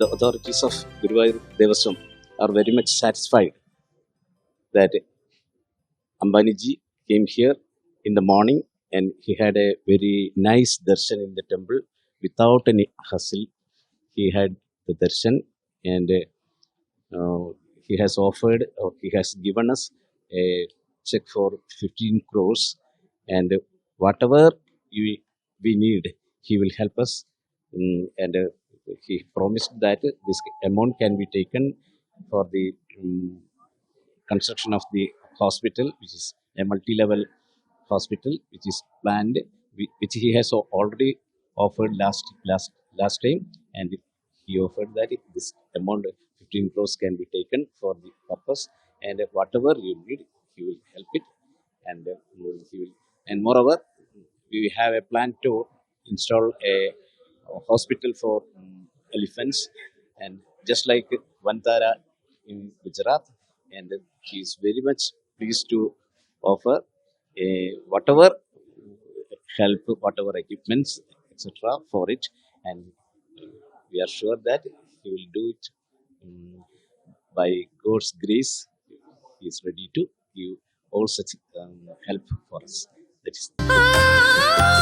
the authorities of Guruvayur Devaswam are very much satisfied that Ambaniji came here in the morning and he had a very nice darshan in the temple without any hustle. He had the darshan and uh, he has offered or he has given us a check for 15 crores and whatever you, we need he will help us Mm, and uh, he promised that this amount can be taken for the mm, construction of the hospital which is a multi-level hospital which is planned which he has already offered last last last time. And he offered that this amount 15 crores can be taken for the purpose. And whatever you need he will help it. And uh, he will and moreover we have a plan to install a hospital for um, elephants and just like Vantara in Gujarat and he is very much pleased to offer a, whatever help, whatever equipments, etc. for it, and we are sure that he will do it um, by God's grace. He is ready to give all such um, help for us. That is